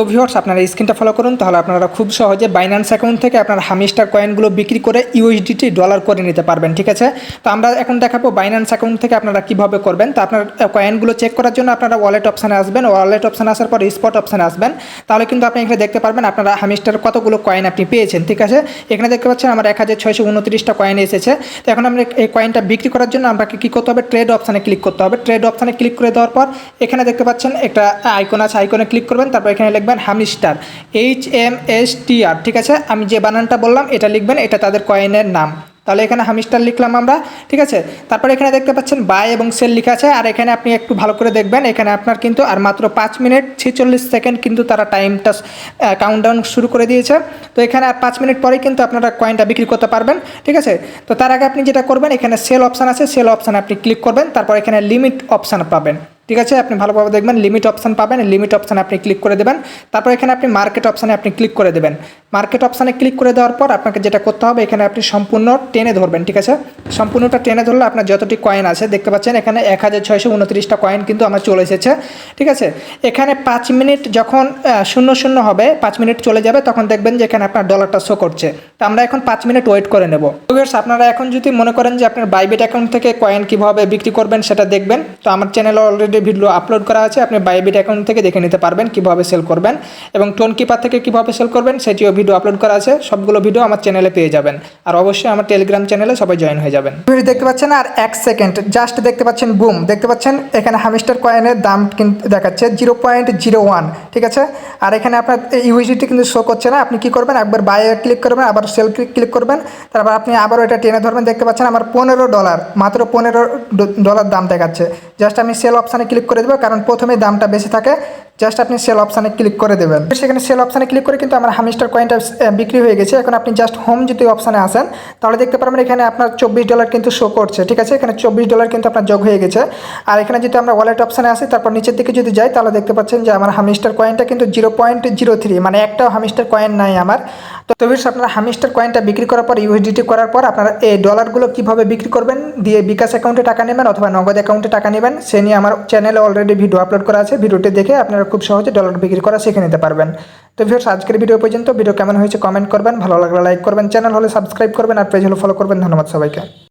তো ভিউয়ার্স আপনারা স্ক্রিনটা ফলো করুন, তাহলে আপনারা খুব সহজে বাইন্যান্স অ্যাকাউন্ট থেকে আপনার হামিস্টার কয়েনগুলো বিক্রি করে ইউএসডিটি ডলার করে নিতে পারবেন, ঠিক আছে? তো আমরা এখন দেখাবো বাইন্যান্স অ্যাকাউন্ট থেকে আপনারা কীভাবে করবেন। তো আপনার কয়েনগুলো চেক করার জন্য আপনারা ওয়ালেট অপশানে আসবেন। ওয়ালেট অপশান আসার পর স্পট অপশানে আসবেন। তাহলে কিন্তু আপনি এখানে দেখতে পারবেন, আপনারা হামিস্টার কতগুলো কয়েন আপনি পেয়েছেন, ঠিক আছে? এখানে দেখতে পাচ্ছেন আমার এক হাজার ছয়শো উনত্রিশটা কয়েন এসেছে। তো এখন আমরা এই কয়েনটা বিক্রি করার জন্য আমাকে কী করতে হবে? ট্রেড অপশানে ক্লিক করতে হবে। ট্রেড অপশানে ক্লিক করে দেওয়ার পর এখানে দেখতে পাচ্ছেন একটা আইকন আছে আইকনে ক্লিক করবেন, তারপর এখানে লিখবেন hamster H M S T R ঠিক আছে? আমি যে বানানটা বললাম, এটা লিখবেন, এটা তাদের কয়েনের নাম। তাহলে এখানে হামিস্টার লিখলাম আমরা, ঠিক আছে? তারপর এখানে দেখতে পাচ্ছেন বাই এবং সেল লেখা আছে, আর এখানে আপনি একটু ভালো করে দেখবেন, এখানে আপনার কিন্তু আর মাত্র পাঁচ মিনিট ছেচল্লিশ সেকেন্ড কিন্তু তারা টাইমটা কাউন্টডাউন শুরু করে দিয়েছে। তো এখানে আর পাঁচ মিনিট পরেই কিন্তু আপনারা কয়েনটা বিক্রি করতে পারবেন, ঠিক আছে? তো তার আগে আপনি যেটা করবেন, এখানে সেল অপশান আছে সেল অপশানে আপনি ক্লিক করবেন, তারপর এখানে লিমিট অপশান পাবেন। ঠিক আছে? আপনি ভালোভাবে দেখবেন লিমিট অপশান পাবেন লিমিট অপশানে আপনি ক্লিক করে দেবেন। তারপর এখানে আপনি মার্কেট অপশানে আপনি ক্লিক করে দেবেন। মার্কেট অপশানে ক্লিক করে দেওয়ার পর আপনাকে যেটা করতে হবে, এখানে আপনি সম্পূর্ণ টেনে ধরবেন, ঠিক আছে? সম্পূর্ণটা টেনে ধরলে আপনার যতটি কয়েন আছে, দেখতে পাচ্ছেন এখানে এক হাজার ছয়শো উনত্রিশটা কয়েন কিন্তু আমার চলে এসেছে, ঠিক আছে? এখানে পাঁচ মিনিট যখন শূন্য শূন্য হবে, পাঁচ মিনিট চলে যাবে, তখন দেখবেন যে এখানে আপনার ডলারটা শো করছে। তো আমরা এখন পাঁচ মিনিট ওয়েট করে নেব। আপনারা এখন যদি মনে করেন যে আপনার বাইবেট অ্যাকাউন্ট থেকে কয়েন কীভাবে বিক্রি করবেন, সেটা দেখবেন। তো আমার চ্যানেল অলরেডি ভিডিও আপলোড করা আছে, আপনি বাইবিট অ্যাকাউন্ট থেকে দেখে নিতে পারবেন কীভাবে সেল করবেন এবং টোন কিপার থেকে কীভাবে সেল করবেন সেটিও ভিডিও আপলোড করা আছে, সবগুলো ভিডিও আমার চ্যানেলে পেয়ে যাবেন। আর অবশ্যই আমার টেলিগ্রাম চ্যানেলে সবাই জয়েন হয়ে যাবেন। ভিডিও দেখতে পাচ্ছেন আর এক সেকেন্ড জাস্ট দেখতে পাচ্ছেন বুম দেখতে পাচ্ছেন এখানে হামিস্টার কয়েনের দাম কিন্তু দেখাচ্ছে জিরো পয়েন্ট জিরো ওয়ান ঠিক আছে? আর এখানে আপনার ইউএসডিটি কিন্তু শো করছে না, আপনি কি করবেন? একবার বাই ক্লিক করবেন, আবার সেল ক্লিক করবেন, তারপর আপনি আবারও এটা টেনে ধরবেন, দেখতে পাচ্ছেন আমার পনেরো ডলার মাত্র পনেরো ডলার দাম দেখাচ্ছে। জাস্ট আমি সেল অপশানে ক্লিক করে দেবে কারণ প্রথমে দামটা বেশি থাকে। জাস্ট আপনি সেল অপশানে ক্লিক করে দেবেন। সেখানে সেল অপশানে ক্লিক করে কিন্তু আমার হামিস্টার কয়েনটা বিক্রি হয়ে গেছে। এখন আপনি জাস্ট হোম যদি অপশানে আসেন, তাহলে দেখতে পারবেন এখানে আপনার চব্বিশ ডলার কিন্তু শো করছে, ঠিক আছে? এখানে চব্বিশ ডলার কিন্তু আপনার যোগ হয়ে গেছে। আর এখানে যদি আমরা ওয়ালেট অপশানে আসি, তারপর নিচের দিকে যদি যাই, তাহলে দেখতে পাচ্ছেন যে আমার হামিস্টার কয়েনটা কিন্তু জিরো পয়েন্ট জিরো থ্রি মানে একটাও হামিস্টার কয়েন নাই আমার। তো তবে আপনারা হামিস্টার কয়েনটা বিক্রি করার পর ইউএসডিটি করার পর আপনারা এই ডলারগুলো কীভাবে বিক্রি করবেন, দিয়ে বিকাশ অ্যাকাউন্টে টাকা নেবেন অথবা নগদ অ্যাকাউন্টে টাকা নেবেন, সে নিয়ে আমার চ্যানেলে অলরেডি ভিডিও আপলোড করা আছে। ভিডিওটি দেখে আপনারা খুব সহজে ডলার বিক্রি করা শিখে নিতে পারবেন। তো ভিউর্স আজকের ভিডিও পর্যন্ত। ভিডিও কেমন হয়েছে কমেন্ট করবেন। ভালো লাগলে লাইক করবেন। চ্যানেল হলে সাবস্ক্রাইব করবেন। আর পেজ হলে ফলো করবেন। ধন্যবাদ সবাইকে।